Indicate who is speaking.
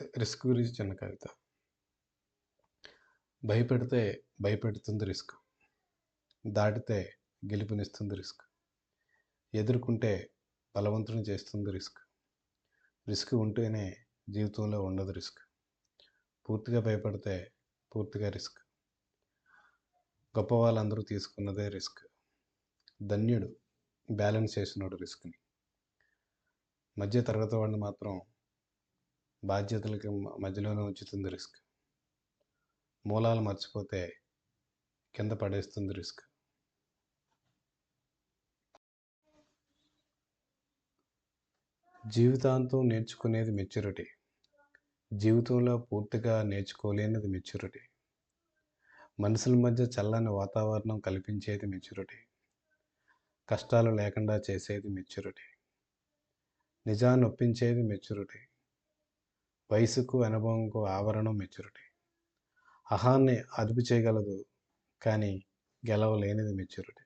Speaker 1: Risk గురించి చిన్న కవిత. భయపెడితే భయపెడుతుంది risk. దాటితే గెలుపునిస్తుంది రిస్క్. ఎదుర్కొంటే బలవంతుని చేస్తుంది రిస్క్. రిస్క్ ఉంటేనే జీవితంలో ఉండదు రిస్క్. పూర్తిగా భయపడితే పూర్తిగా రిస్క్. గొప్ప వాళ్ళందరూ తీసుకున్నదే రిస్క్. ధన్యుడు బ్యాలెన్స్ చేసినోడు రిస్క్‌ని. మధ్య తరగతి వాడిని మాత్రం బాధ్యతలకి మధ్యలోనే ఉంచుతుంది రిస్క్. మూలాలు మర్చిపోతే కింద పడేస్తుంది రిస్క్. జీవితాంతం నేర్చుకునేది మెచ్యూరిటీ. జీవితంలో పూర్తిగా నేర్చుకోలేనిది మెచ్యూరిటీ. మనుషుల మధ్య చల్లని వాతావరణం కల్పించేది మెచ్యూరిటీ. కష్టాలు లేకుండా చేసేది మెచ్యూరిటీ. నిజాన్ని ఒప్పించేది మెచ్యూరిటీ. వయసుకు, అనుభవంకు ఆవరణం మెచ్యూరిటీ. అహాన్ని అదుపు చేయగలదు కానీ గెలవలేనిది మెచ్యూరిటీ.